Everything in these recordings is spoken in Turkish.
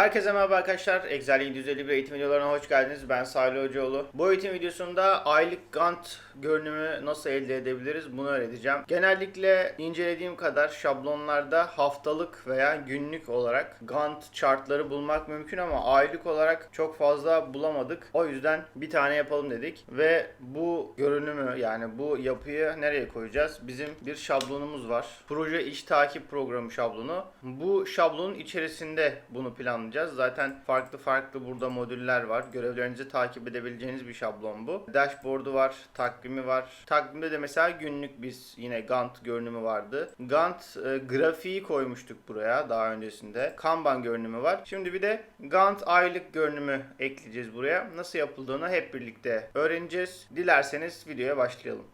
Herkese merhaba arkadaşlar. Excel 751 eğitim videolarına hoş geldiniz. Ben Salih Hocaoğlu. Bu eğitim videosunda aylık Gantt görünümü nasıl elde edebiliriz bunu öğreteceğim. Genellikle incelediğim kadar şablonlarda haftalık veya günlük olarak Gantt chartları bulmak mümkün ama aylık olarak çok fazla bulamadık. O yüzden bir tane yapalım dedik ve bu görünümü yani bu yapıyı nereye koyacağız? Bizim bir şablonumuz var. Proje iş takip programı şablonu. Bu şablonun içerisinde bunu planlayacağız. Zaten farklı farklı burada modüller var. Görevlerinizi takip edebileceğiniz bir şablon bu. Dashboard'u var, takvimi var. Takvimde de mesela günlük biz yine Gantt görünümü vardı. Gantt e, grafiği koymuştuk buraya daha öncesinde. Kanban görünümü var. Şimdi bir de Gantt aylık görünümü ekleyeceğiz buraya. Nasıl yapıldığını hep birlikte öğreneceğiz. Dilerseniz videoya başlayalım.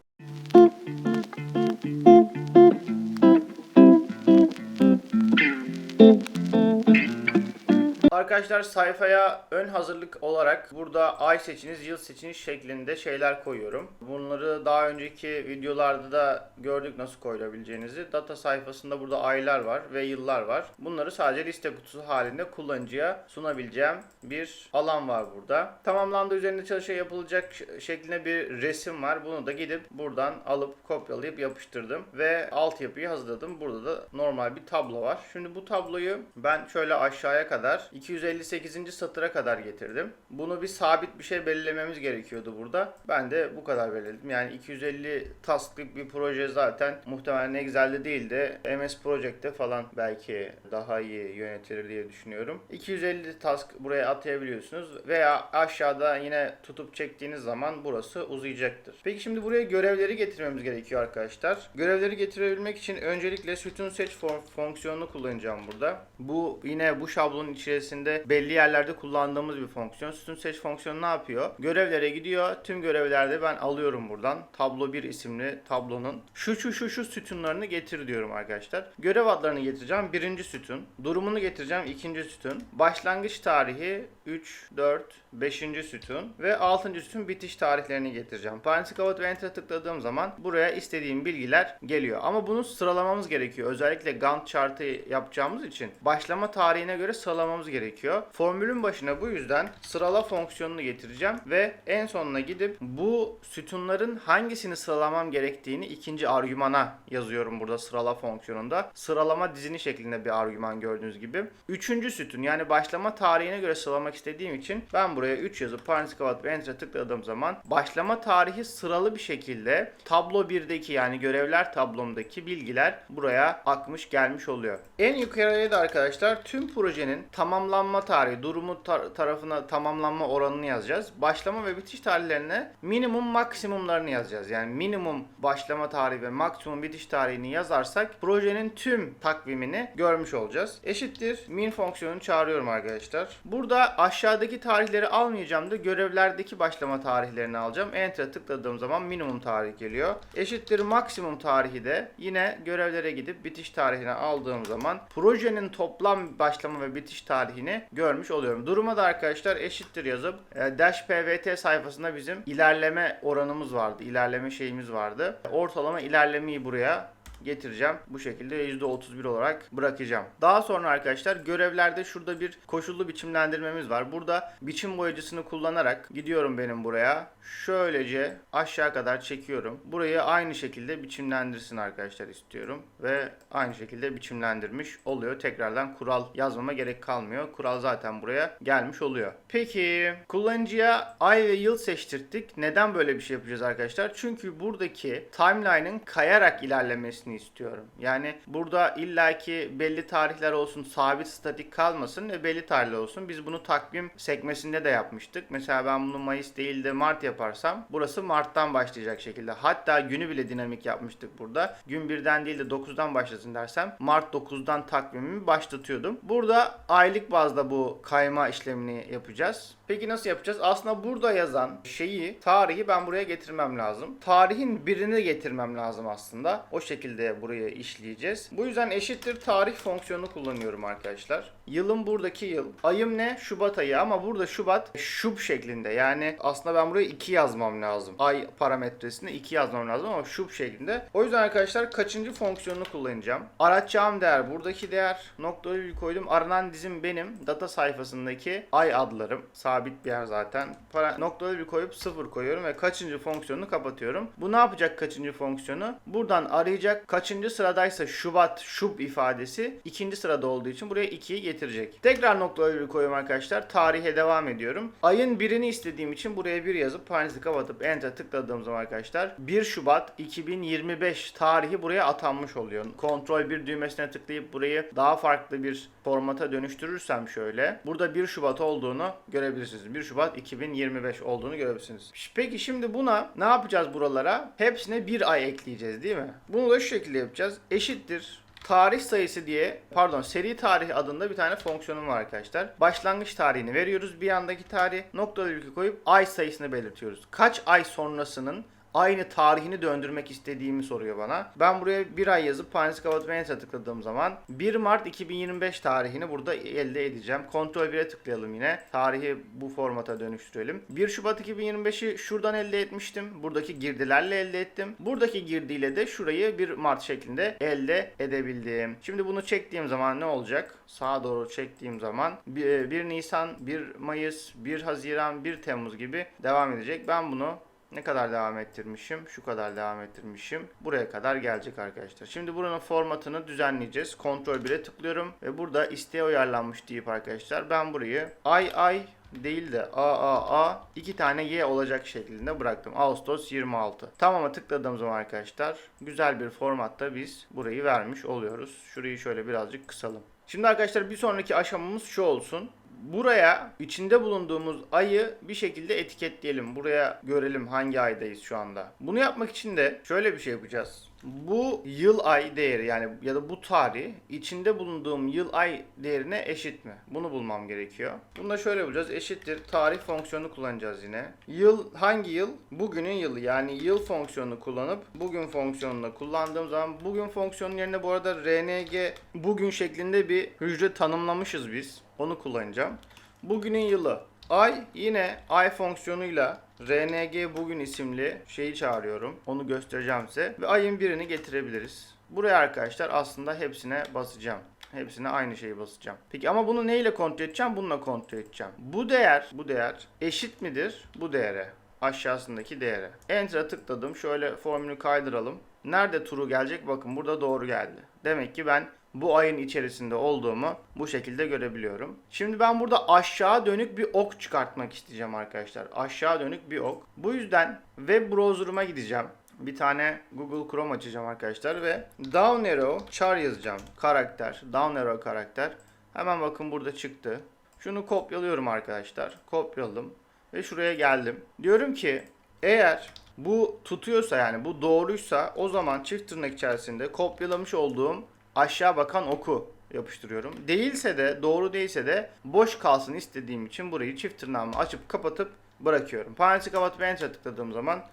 Arkadaşlar sayfaya ön hazırlık olarak burada ay seçiniz, yıl seçiniz şeklinde şeyler koyuyorum. Bunları daha önceki videolarda da gördük nasıl koyulabileceğinizi. Data sayfasında burada aylar var ve yıllar var. Bunları sadece liste kutusu halinde kullanıcıya sunabileceğim bir alan var burada. Tamamlandı üzerinde çalışma yapılacak ş- şeklinde bir resim var. Bunu da gidip buradan alıp kopyalayıp yapıştırdım ve altyapıyı hazırladım. Burada da normal bir tablo var. Şimdi bu tabloyu ben şöyle aşağıya kadar 258. satıra kadar getirdim. Bunu bir sabit bir şey belirlememiz gerekiyordu burada. Ben de bu kadar belirledim. Yani 250 task'lık bir proje zaten muhtemelen Excel'de değil de MS Project'te falan belki daha iyi yönetilir diye düşünüyorum. 250 task buraya atayabiliyorsunuz veya aşağıda yine tutup çektiğiniz zaman burası uzayacaktır. Peki şimdi buraya görevleri getirmemiz gerekiyor arkadaşlar. Görevleri getirebilmek için öncelikle sütun seç fon- fonksiyonunu kullanacağım burada. Bu yine bu şablonun içerisinde belli yerlerde kullandığımız bir fonksiyon. Sütun seç fonksiyonu ne yapıyor? Görevlere gidiyor. Tüm görevlerde ben alıyorum buradan. Tablo 1 isimli tablonun şu şu şu şu sütunlarını getir diyorum arkadaşlar. Görev adlarını getireceğim. Birinci sütun. Durumunu getireceğim. ikinci sütun. Başlangıç tarihi 3, 4, 5. sütun ve 6. sütun bitiş tarihlerini getireceğim. Parantez kapat ve Enter'a tıkladığım zaman buraya istediğim bilgiler geliyor. Ama bunu sıralamamız gerekiyor. Özellikle Gantt chartı yapacağımız için başlama tarihine göre sıralamamız gerekiyor. Formülün başına bu yüzden sırala fonksiyonunu getireceğim ve en sonuna gidip bu sütunların hangisini sıralamam gerektiğini ikinci argümana yazıyorum burada sırala fonksiyonunda. Sıralama dizini şeklinde bir argüman gördüğünüz gibi. Üçüncü sütun yani başlama tarihine göre sıralamak istediğim için ben buraya 3 yazıp parantez kapatıp enter'a tıkladığım zaman başlama tarihi sıralı bir şekilde tablo 1'deki yani görevler tablomdaki bilgiler buraya akmış gelmiş oluyor. En yukarıya da arkadaşlar tüm projenin tamamlanma tarihi, durumu tar- tarafına tamamlanma oranını yazacağız. Başlama ve bitiş tarihlerine minimum maksimumlarını yazacağız. Yani minimum başlama tarihi ve maksimum bitiş tarihini yazarsak projenin tüm takvimini görmüş olacağız. Eşittir min fonksiyonunu çağırıyorum arkadaşlar. Burada aşağıdaki tarihleri almayacağım da görevlerdeki başlama tarihlerini alacağım. Enter'a tıkladığım zaman minimum tarih geliyor. Eşittir maksimum tarihi de yine görevlere gidip bitiş tarihini aldığım zaman projenin toplam başlama ve bitiş tarihini görmüş oluyorum. Duruma da arkadaşlar eşittir yazıp e, Dash PVT sayfasında bizim ilerleme oranımız vardı. İlerleme şeyimiz vardı. Ortalama ilerlemeyi buraya getireceğim. Bu şekilde %31 olarak bırakacağım. Daha sonra arkadaşlar görevlerde şurada bir koşullu biçimlendirmemiz var. Burada biçim boyacısını kullanarak gidiyorum benim buraya. Şöylece aşağı kadar çekiyorum. Burayı aynı şekilde biçimlendirsin arkadaşlar istiyorum. Ve aynı şekilde biçimlendirmiş oluyor. Tekrardan kural yazmama gerek kalmıyor. Kural zaten buraya gelmiş oluyor. Peki kullanıcıya ay ve yıl seçtirdik. Neden böyle bir şey yapacağız arkadaşlar? Çünkü buradaki timeline'ın kayarak ilerlemesini istiyorum. Yani burada illaki belli tarihler olsun, sabit statik kalmasın ve belli tarihler olsun. Biz bunu takvim sekmesinde de yapmıştık. Mesela ben bunu Mayıs değil de Mart yaparsam burası Mart'tan başlayacak şekilde. Hatta günü bile dinamik yapmıştık burada. Gün 1'den değil de 9'dan başlasın dersem Mart 9'dan takvimimi başlatıyordum. Burada aylık bazda bu kayma işlemini yapacağız. Peki nasıl yapacağız? Aslında burada yazan şeyi, tarihi ben buraya getirmem lazım. Tarihin birini getirmem lazım aslında. O şekilde buraya işleyeceğiz. Bu yüzden eşittir tarih fonksiyonunu kullanıyorum arkadaşlar. Yılın buradaki yıl. Ayım ne? Şubat ayı ama burada Şubat şub şeklinde. Yani aslında ben buraya 2 yazmam lazım. Ay parametresinde 2 yazmam lazım ama şub şeklinde. O yüzden arkadaşlar kaçıncı fonksiyonunu kullanacağım? Aratacağım değer buradaki değer. Nokta virgül koydum. Aranan dizim benim. Data sayfasındaki ay adlarım. Sabit bir yer zaten. Para, nokta virgül koyup 0 koyuyorum ve kaçıncı fonksiyonunu kapatıyorum. Bu ne yapacak kaçıncı fonksiyonu? Buradan arayacak kaçıncı sıradaysa Şubat şub ifadesi ikinci sırada olduğu için buraya 2'yi getirecek. Tekrar nokta virgül koyuyorum arkadaşlar. Tarihe devam ediyorum. Ayın birini istediğim için buraya bir yazıp parantezi kapatıp enter tıkladığım zaman arkadaşlar 1 Şubat 2025 tarihi buraya atanmış oluyor. Kontrol bir düğmesine tıklayıp burayı daha farklı bir formata dönüştürürsem şöyle. Burada 1 Şubat olduğunu görebilirsiniz. 1 Şubat 2025 olduğunu görebilirsiniz. Peki şimdi buna ne yapacağız buralara? Hepsine bir ay ekleyeceğiz değil mi? Bunu da şu şekilde yapacağız. Eşittir tarih sayısı diye pardon seri tarih adında bir tane fonksiyonum var arkadaşlar. Başlangıç tarihini veriyoruz. Bir yandaki tarih nokta virgül koyup ay sayısını belirtiyoruz. Kaç ay sonrasının aynı tarihini döndürmek istediğimi soruyor bana. Ben buraya bir ay yazıp parantez kapatıp enter tıkladığım zaman 1 Mart 2025 tarihini burada elde edeceğim. Kontrol 1'e tıklayalım yine. Tarihi bu formata dönüştürelim. 1 Şubat 2025'i şuradan elde etmiştim. Buradaki girdilerle elde ettim. Buradaki girdiyle de şurayı 1 Mart şeklinde elde edebildim. Şimdi bunu çektiğim zaman ne olacak? Sağa doğru çektiğim zaman 1 Nisan, 1 Mayıs, 1 Haziran, 1 Temmuz gibi devam edecek. Ben bunu ne kadar devam ettirmişim? Şu kadar devam ettirmişim. Buraya kadar gelecek arkadaşlar. Şimdi buranın formatını düzenleyeceğiz. Kontrol 1'e tıklıyorum. Ve burada isteğe uyarlanmış deyip arkadaşlar ben burayı ay ay değil de A A A iki tane Y olacak şeklinde bıraktım. Ağustos 26. Tamam'a tıkladığım zaman arkadaşlar güzel bir formatta biz burayı vermiş oluyoruz. Şurayı şöyle birazcık kısalım. Şimdi arkadaşlar bir sonraki aşamamız şu olsun buraya içinde bulunduğumuz ayı bir şekilde etiketleyelim. Buraya görelim hangi aydayız şu anda. Bunu yapmak için de şöyle bir şey yapacağız. Bu yıl ay değeri yani ya da bu tarih içinde bulunduğum yıl ay değerine eşit mi? Bunu bulmam gerekiyor. Bunu da şöyle yapacağız. Eşittir tarih fonksiyonunu kullanacağız yine. Yıl hangi yıl? Bugünün yılı yani yıl fonksiyonunu kullanıp bugün fonksiyonunu kullandığım zaman bugün fonksiyonun yerine bu arada rng bugün şeklinde bir hücre tanımlamışız biz. Onu kullanacağım. Bugünün yılı. Ay yine ay fonksiyonuyla rng bugün isimli şeyi çağırıyorum. Onu göstereceğim size. Ve ayın birini getirebiliriz. Buraya arkadaşlar aslında hepsine basacağım. Hepsine aynı şeyi basacağım. Peki ama bunu neyle kontrol edeceğim? Bununla kontrol edeceğim. Bu değer, bu değer eşit midir bu değere? Aşağısındaki değere. Enter'a tıkladım. Şöyle formülü kaydıralım. Nerede true gelecek? Bakın burada doğru geldi. Demek ki ben bu ayın içerisinde olduğumu bu şekilde görebiliyorum. Şimdi ben burada aşağı dönük bir ok çıkartmak isteyeceğim arkadaşlar. Aşağı dönük bir ok. Bu yüzden web browser'ıma gideceğim. Bir tane Google Chrome açacağım arkadaşlar ve down arrow char yazacağım. Karakter. Down arrow karakter. Hemen bakın burada çıktı. Şunu kopyalıyorum arkadaşlar. Kopyaladım. Ve şuraya geldim. Diyorum ki eğer bu tutuyorsa yani bu doğruysa o zaman çift tırnak içerisinde kopyalamış olduğum aşağı bakan oku yapıştırıyorum. Değilse de doğru değilse de boş kalsın istediğim için burayı çift tırnağımı açıp kapatıp bırakıyorum. Parantezi kapatıp enter tıkladığım zaman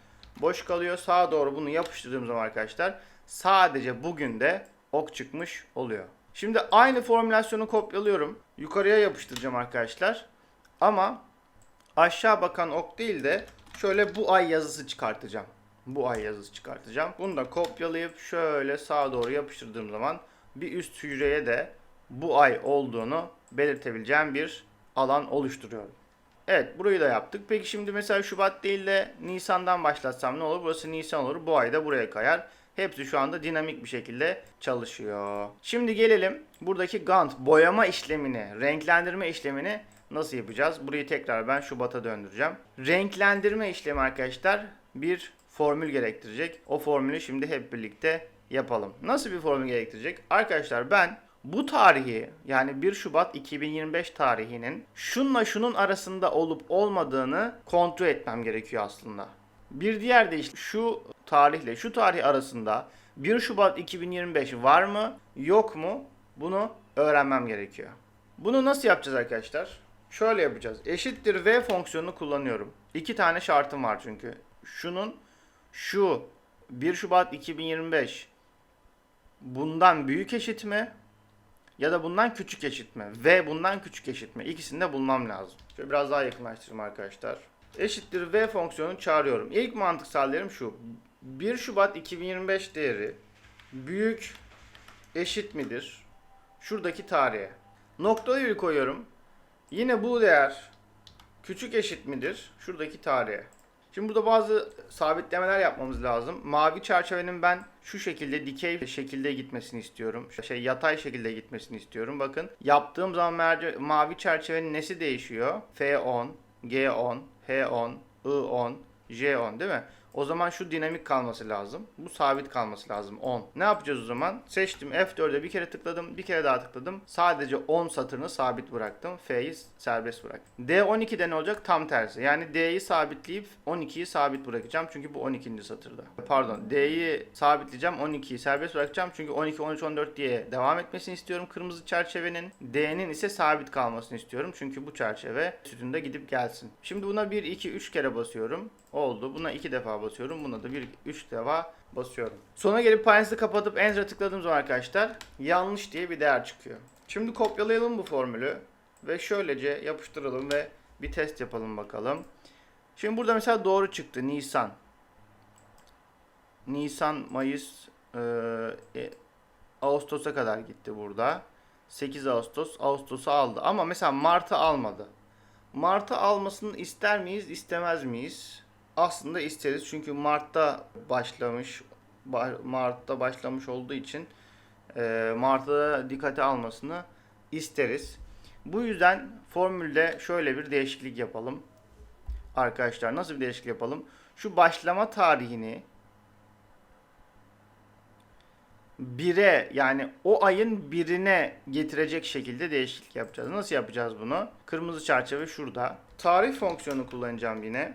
boş kalıyor. Sağa doğru bunu yapıştırdığım zaman arkadaşlar sadece bugün de ok çıkmış oluyor. Şimdi aynı formülasyonu kopyalıyorum. Yukarıya yapıştıracağım arkadaşlar. Ama aşağı bakan ok değil de şöyle bu ay yazısı çıkartacağım. Bu ay yazısı çıkartacağım. Bunu da kopyalayıp şöyle sağa doğru yapıştırdığım zaman bir üst hücreye de bu ay olduğunu belirtebileceğim bir alan oluşturuyorum. Evet burayı da yaptık. Peki şimdi mesela Şubat değil de Nisan'dan başlatsam ne olur? Burası Nisan olur. Bu ay da buraya kayar. Hepsi şu anda dinamik bir şekilde çalışıyor. Şimdi gelelim buradaki Gantt boyama işlemini, renklendirme işlemini nasıl yapacağız? Burayı tekrar ben Şubat'a döndüreceğim. Renklendirme işlemi arkadaşlar bir formül gerektirecek. O formülü şimdi hep birlikte yapalım. Nasıl bir formül gerektirecek? Arkadaşlar ben bu tarihi yani 1 Şubat 2025 tarihinin şunla şunun arasında olup olmadığını kontrol etmem gerekiyor aslında. Bir diğer de işte şu tarihle şu tarih arasında 1 Şubat 2025 var mı yok mu bunu öğrenmem gerekiyor. Bunu nasıl yapacağız arkadaşlar? Şöyle yapacağız. Eşittir v fonksiyonunu kullanıyorum. İki tane şartım var çünkü. Şunun şu 1 Şubat 2025 bundan büyük eşit mi? Ya da bundan küçük eşit mi? V bundan küçük eşit mi? İkisini de bulmam lazım. Şöyle biraz daha yakınlaştırayım arkadaşlar. Eşittir V fonksiyonunu çağırıyorum. İlk mantıksal değerim şu. 1 Şubat 2025 değeri büyük eşit midir? Şuradaki tarihe. Noktalı virgül koyuyorum. Yine bu değer küçük eşit midir? Şuradaki tarihe. Şimdi burada bazı sabitlemeler yapmamız lazım. Mavi çerçevenin ben şu şekilde dikey şekilde gitmesini istiyorum. Şey yatay şekilde gitmesini istiyorum. Bakın yaptığım zaman mavi çerçevenin nesi değişiyor? F10, G10, H10, I10, J10 değil mi? O zaman şu dinamik kalması lazım. Bu sabit kalması lazım 10. Ne yapacağız o zaman? Seçtim F4'e bir kere tıkladım. Bir kere daha tıkladım. Sadece 10 satırını sabit bıraktım. F'yi serbest bıraktım. D12'de ne olacak? Tam tersi. Yani D'yi sabitleyip 12'yi sabit bırakacağım. Çünkü bu 12. satırda. Pardon. D'yi sabitleyeceğim. 12'yi serbest bırakacağım. Çünkü 12, 13, 14 diye devam etmesini istiyorum kırmızı çerçevenin. D'nin ise sabit kalmasını istiyorum. Çünkü bu çerçeve sütunda gidip gelsin. Şimdi buna 1, 2, 3 kere basıyorum. Oldu. Buna 2 defa basıyorum. Buna da 1, 3 defa basıyorum. Sona gelip parantezi kapatıp Enter'a tıkladığım zaman arkadaşlar yanlış diye bir değer çıkıyor. Şimdi kopyalayalım bu formülü ve şöylece yapıştıralım ve bir test yapalım bakalım. Şimdi burada mesela doğru çıktı Nisan. Nisan, Mayıs, e, e, Ağustos'a kadar gitti burada. 8 Ağustos, Ağustos'u aldı. Ama mesela Mart'ı almadı. Mart'ı almasını ister miyiz, istemez miyiz? Aslında isteriz çünkü Mart'ta başlamış, ba- Mart'ta başlamış olduğu için e, Mart'ta dikkate almasını isteriz. Bu yüzden formülde şöyle bir değişiklik yapalım. Arkadaşlar nasıl bir değişiklik yapalım? Şu başlama tarihini 1'e yani o ayın birine getirecek şekilde değişiklik yapacağız. Nasıl yapacağız bunu? Kırmızı çerçeve şurada. Tarih fonksiyonu kullanacağım yine.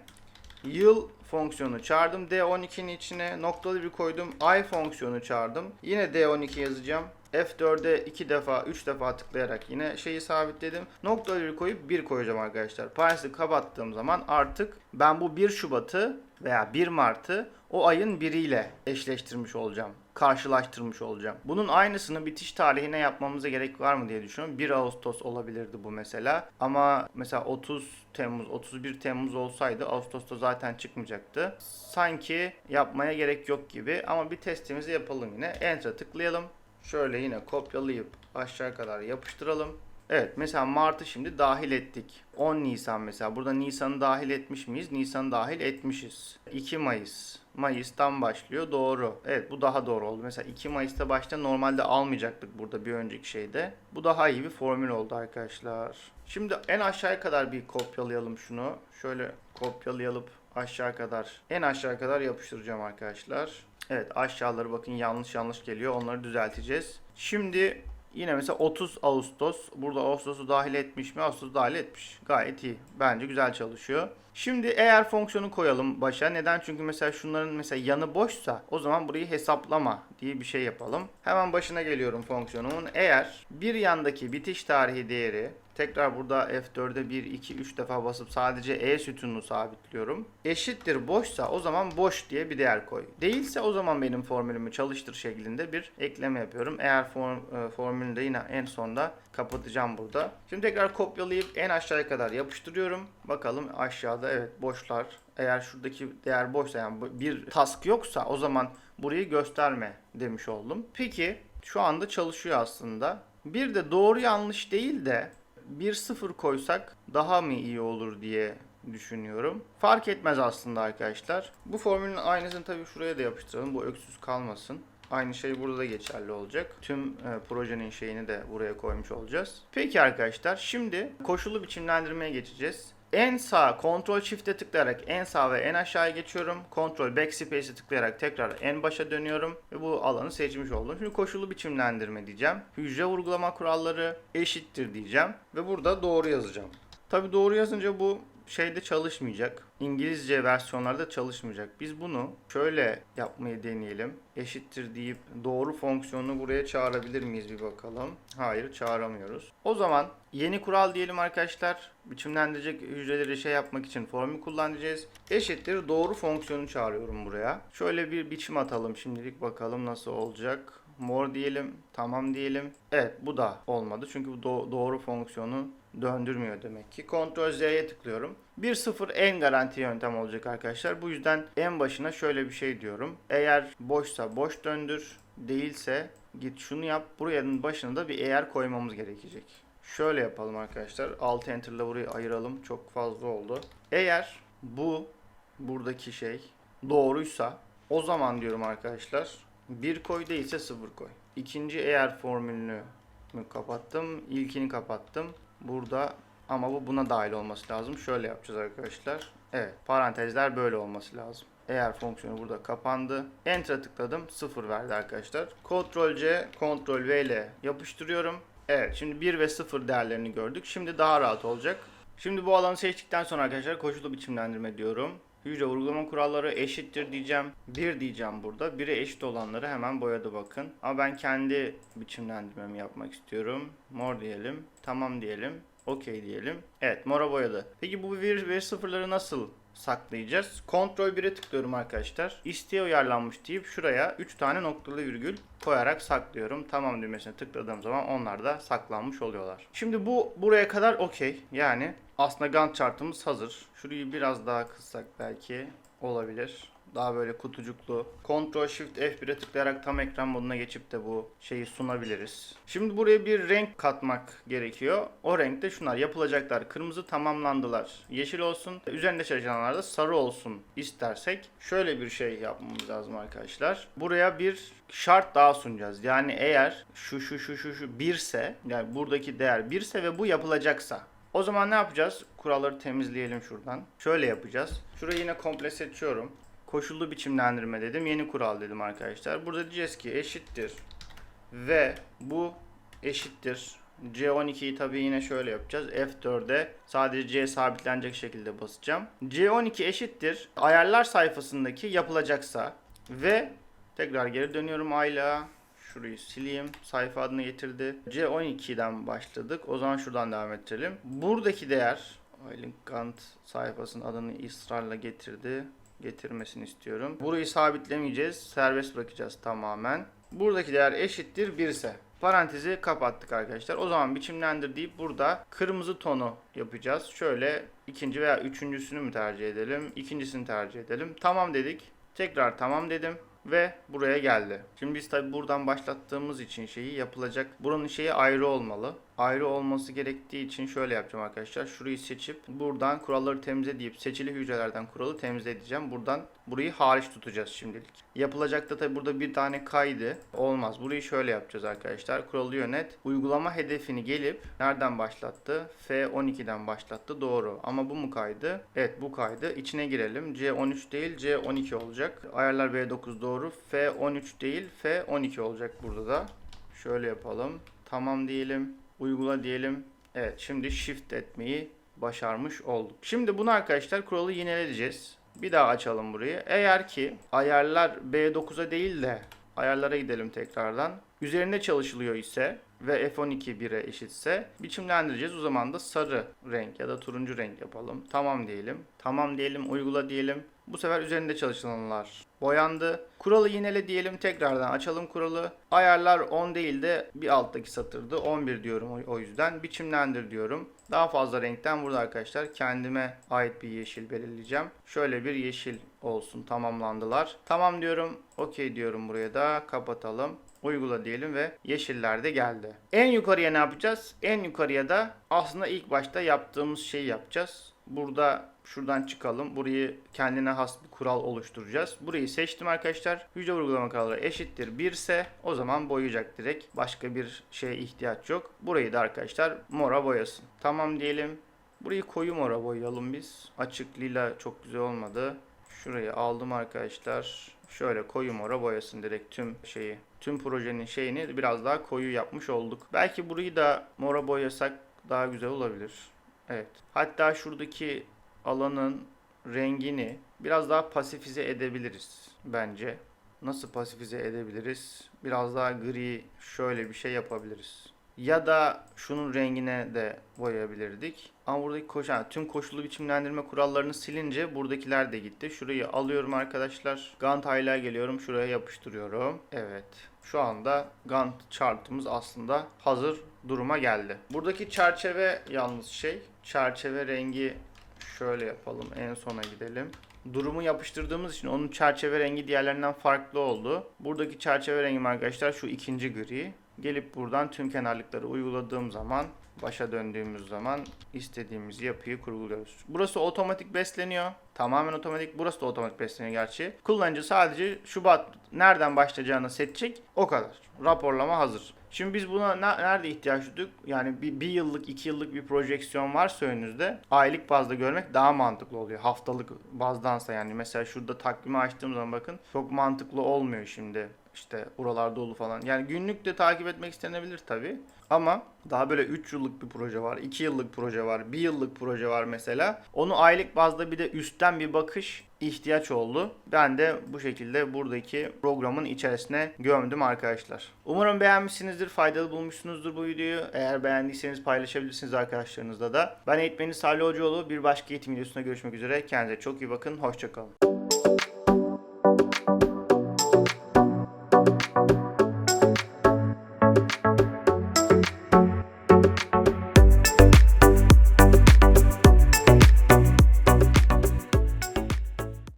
Yıl fonksiyonu çağırdım D12'nin içine. Noktalı bir koydum. Ay fonksiyonu çağırdım. Yine D12 yazacağım. F4'e 2 defa 3 defa tıklayarak yine şeyi sabitledim. Noktalı bir koyup 1 koyacağım arkadaşlar. Parantezi kapattığım zaman artık ben bu 1 Şubat'ı veya 1 Mart'ı o ayın biriyle eşleştirmiş olacağım. Karşılaştırmış olacağım. Bunun aynısını bitiş tarihine yapmamıza gerek var mı diye düşünüyorum. 1 Ağustos olabilirdi bu mesela. Ama mesela 30 Temmuz, 31 Temmuz olsaydı Ağustos'ta zaten çıkmayacaktı. Sanki yapmaya gerek yok gibi ama bir testimizi yapalım yine. Enter'a tıklayalım. Şöyle yine kopyalayıp aşağı kadar yapıştıralım. Evet mesela Mart'ı şimdi dahil ettik. 10 Nisan mesela. Burada Nisan'ı dahil etmiş miyiz? Nisan'ı dahil etmişiz. 2 Mayıs. Mayıs'tan başlıyor. Doğru. Evet bu daha doğru oldu. Mesela 2 Mayıs'ta başta normalde almayacaktık burada bir önceki şeyde. Bu daha iyi bir formül oldu arkadaşlar. Şimdi en aşağıya kadar bir kopyalayalım şunu. Şöyle kopyalayalım aşağı kadar. En aşağı kadar yapıştıracağım arkadaşlar. Evet aşağıları bakın yanlış yanlış geliyor. Onları düzelteceğiz. Şimdi yine mesela 30 Ağustos. Burada Ağustos'u dahil etmiş mi? Ağustos dahil etmiş. Gayet iyi. Bence güzel çalışıyor. Şimdi eğer fonksiyonu koyalım başa. Neden? Çünkü mesela şunların mesela yanı boşsa o zaman burayı hesaplama diye bir şey yapalım. Hemen başına geliyorum fonksiyonumun. Eğer bir yandaki bitiş tarihi değeri tekrar burada F4'e 1, 2, 3 defa basıp sadece E sütununu sabitliyorum. Eşittir boşsa o zaman boş diye bir değer koy. Değilse o zaman benim formülümü çalıştır şeklinde bir ekleme yapıyorum. Eğer form, e, formülünü de yine en sonda kapatacağım burada. Şimdi tekrar kopyalayıp en aşağıya kadar yapıştırıyorum. Bakalım aşağıda evet boşlar. Eğer şuradaki değer boşsa yani bir task yoksa o zaman burayı gösterme demiş oldum. Peki şu anda çalışıyor aslında. Bir de doğru yanlış değil de 1-0 koysak daha mı iyi olur diye düşünüyorum. Fark etmez aslında arkadaşlar. Bu formülün aynısını tabii şuraya da yapıştıralım. Bu öksüz kalmasın. Aynı şey burada da geçerli olacak. Tüm e, projenin şeyini de buraya koymuş olacağız. Peki arkadaşlar şimdi koşullu biçimlendirmeye geçeceğiz. En sağ Ctrl Shift'e tıklayarak en sağ ve en aşağıya geçiyorum. Ctrl Backspace'e tıklayarak tekrar en başa dönüyorum ve bu alanı seçmiş oldum. Şimdi koşullu biçimlendirme diyeceğim. Hücre vurgulama kuralları eşittir diyeceğim ve burada doğru yazacağım. Tabi doğru yazınca bu şeyde çalışmayacak. İngilizce versiyonlarda çalışmayacak. Biz bunu şöyle yapmayı deneyelim. Eşittir deyip doğru fonksiyonunu buraya çağırabilir miyiz bir bakalım. Hayır çağıramıyoruz. O zaman yeni kural diyelim arkadaşlar. Biçimlendirecek hücreleri şey yapmak için formül kullanacağız. Eşittir doğru fonksiyonu çağırıyorum buraya. Şöyle bir biçim atalım şimdilik bakalım nasıl olacak. Mor diyelim. Tamam diyelim. Evet bu da olmadı. Çünkü bu do- doğru fonksiyonu döndürmüyor demek ki. Ctrl Z'ye tıklıyorum. 1-0 en garanti yöntem olacak arkadaşlar. Bu yüzden en başına şöyle bir şey diyorum. Eğer boşsa boş döndür. Değilse git şunu yap. Buranın başına da bir eğer koymamız gerekecek. Şöyle yapalım arkadaşlar. Alt enter ile burayı ayıralım. Çok fazla oldu. Eğer bu buradaki şey doğruysa o zaman diyorum arkadaşlar bir koy değilse sıfır koy. İkinci eğer formülünü kapattım. İlkini kapattım. Burada ama bu buna dahil olması lazım. Şöyle yapacağız arkadaşlar. Evet parantezler böyle olması lazım. Eğer fonksiyonu burada kapandı. Enter'a tıkladım. Sıfır verdi arkadaşlar. Ctrl C, Ctrl V ile yapıştırıyorum. Evet şimdi 1 ve 0 değerlerini gördük. Şimdi daha rahat olacak. Şimdi bu alanı seçtikten sonra arkadaşlar koşullu biçimlendirme diyorum. Hücre vurgulama kuralları eşittir diyeceğim. 1 diyeceğim burada. 1'e eşit olanları hemen boyadı bakın. Ama ben kendi biçimlendirmemi yapmak istiyorum. Mor diyelim. Tamam diyelim. Okey diyelim. Evet mora boyadı. Peki bu 1 ve 0'ları nasıl saklayacağız? Ctrl 1'e tıklıyorum arkadaşlar. İsteğe uyarlanmış deyip şuraya 3 tane noktalı virgül koyarak saklıyorum. Tamam düğmesine tıkladığım zaman onlar da saklanmış oluyorlar. Şimdi bu buraya kadar okey. Yani aslında Gantt chartımız hazır. Şurayı biraz daha kıssak belki olabilir. Daha böyle kutucuklu. Ctrl Shift F1'e tıklayarak tam ekran moduna geçip de bu şeyi sunabiliriz. Şimdi buraya bir renk katmak gerekiyor. O renkte şunlar yapılacaklar. Kırmızı tamamlandılar. Yeşil olsun. Üzerinde çalışanlar da sarı olsun istersek şöyle bir şey yapmamız lazım arkadaşlar. Buraya bir şart daha sunacağız. Yani eğer şu şu şu şu şu birse yani buradaki değer birse ve bu yapılacaksa o zaman ne yapacağız? Kuralları temizleyelim şuradan. Şöyle yapacağız. Şurayı yine komple seçiyorum. Koşullu biçimlendirme dedim. Yeni kural dedim arkadaşlar. Burada diyeceğiz ki eşittir. Ve bu eşittir. C12'yi tabii yine şöyle yapacağız. F4'e sadece C sabitlenecek şekilde basacağım. C12 eşittir. Ayarlar sayfasındaki yapılacaksa ve tekrar geri dönüyorum ayla. Şurayı sileyim. Sayfa adını getirdi. C12'den başladık. O zaman şuradan devam ettirelim. Buradaki değer Aylin Kant sayfasının adını ısrarla getirdi. Getirmesini istiyorum. Burayı sabitlemeyeceğiz. Serbest bırakacağız tamamen. Buradaki değer eşittir 1 ise. Parantezi kapattık arkadaşlar. O zaman biçimlendir deyip burada kırmızı tonu yapacağız. Şöyle ikinci veya üçüncüsünü mü tercih edelim? İkincisini tercih edelim. Tamam dedik. Tekrar tamam dedim ve buraya geldi. Şimdi biz tabi buradan başlattığımız için şeyi yapılacak. Buranın şeyi ayrı olmalı. Ayrı olması gerektiği için şöyle yapacağım arkadaşlar. Şurayı seçip buradan kuralları temizle deyip seçili hücrelerden kuralı temizle edeceğim. Buradan burayı hariç tutacağız şimdilik. Yapılacak da tabi burada bir tane kaydı. Olmaz. Burayı şöyle yapacağız arkadaşlar. Kuralı yönet. Uygulama hedefini gelip nereden başlattı? F12'den başlattı. Doğru. Ama bu mu kaydı? Evet bu kaydı. İçine girelim. C13 değil C12 olacak. Ayarlar B9 doğru. F13 değil F12 olacak burada da. Şöyle yapalım. Tamam diyelim. Uygula diyelim. Evet şimdi shift etmeyi başarmış olduk. Şimdi bunu arkadaşlar kuralı yineleyeceğiz. Bir daha açalım burayı. Eğer ki ayarlar B9'a değil de ayarlara gidelim tekrardan. Üzerinde çalışılıyor ise ve F12 1'e eşitse biçimlendireceğiz. O zaman da sarı renk ya da turuncu renk yapalım. Tamam diyelim. Tamam diyelim. Uygula diyelim. Bu sefer üzerinde çalışılanlar boyandı. Kuralı yinele diyelim. Tekrardan açalım kuralı. Ayarlar 10 değil de bir alttaki satırdı. 11 diyorum o- yüzden. Biçimlendir diyorum. Daha fazla renkten burada arkadaşlar kendime ait bir yeşil belirleyeceğim. Şöyle bir yeşil olsun. Tamamlandılar. Tamam diyorum. Okey diyorum buraya da. Kapatalım. Uygula diyelim ve yeşiller de geldi. En yukarıya ne yapacağız? En yukarıya da aslında ilk başta yaptığımız şeyi yapacağız. Burada şuradan çıkalım. Burayı kendine has bir kural oluşturacağız. Burayı seçtim arkadaşlar. Hücre vurgulama kuralları eşittir 1 ise o zaman boyayacak direkt. Başka bir şeye ihtiyaç yok. Burayı da arkadaşlar mora boyasın. Tamam diyelim. Burayı koyu mora boyayalım biz. Açık lila çok güzel olmadı. Şurayı aldım arkadaşlar. Şöyle koyu mora boyasın direkt tüm şeyi. Tüm projenin şeyini biraz daha koyu yapmış olduk. Belki burayı da mora boyasak daha güzel olabilir. Evet. Hatta şuradaki alanın rengini biraz daha pasifize edebiliriz bence. Nasıl pasifize edebiliriz? Biraz daha gri şöyle bir şey yapabiliriz. Ya da şunun rengine de boyayabilirdik. Ama buradaki koşu, ha, tüm koşullu biçimlendirme kurallarını silince buradakiler de gitti. Şurayı alıyorum arkadaşlar. Gantt highlight'a geliyorum. Şuraya yapıştırıyorum. Evet. Şu anda Gantt chartımız aslında hazır duruma geldi. Buradaki çerçeve yalnız şey. Çerçeve rengi şöyle yapalım. En sona gidelim. Durumu yapıştırdığımız için onun çerçeve rengi diğerlerinden farklı oldu. Buradaki çerçeve rengim arkadaşlar şu ikinci gri. Gelip buradan tüm kenarlıkları uyguladığım zaman başa döndüğümüz zaman istediğimiz yapıyı kurguluyoruz. Burası otomatik besleniyor. Tamamen otomatik. Burası da otomatik besleniyor gerçi. Kullanıcı sadece Şubat nereden başlayacağını seçecek. O kadar. Raporlama hazır. Şimdi biz buna ne- nerede ihtiyaç duyduk? Yani bir, bir yıllık, iki yıllık bir projeksiyon varsa önünüzde aylık bazda görmek daha mantıklı oluyor. Haftalık bazdansa yani mesela şurada takvimi açtığım zaman bakın çok mantıklı olmuyor şimdi. İşte buralar dolu falan. Yani günlük de takip etmek istenebilir tabii. Ama daha böyle 3 yıllık bir proje var, 2 yıllık proje var, 1 yıllık proje var mesela. Onu aylık bazda bir de üstten bir bakış ihtiyaç oldu. Ben de bu şekilde buradaki programın içerisine gömdüm arkadaşlar. Umarım beğenmişsinizdir, faydalı bulmuşsunuzdur bu videoyu. Eğer beğendiyseniz paylaşabilirsiniz arkadaşlarınızla da. Ben eğitmeni Salih Hocaoğlu. Bir başka eğitim videosunda görüşmek üzere. Kendinize çok iyi bakın. Hoşçakalın.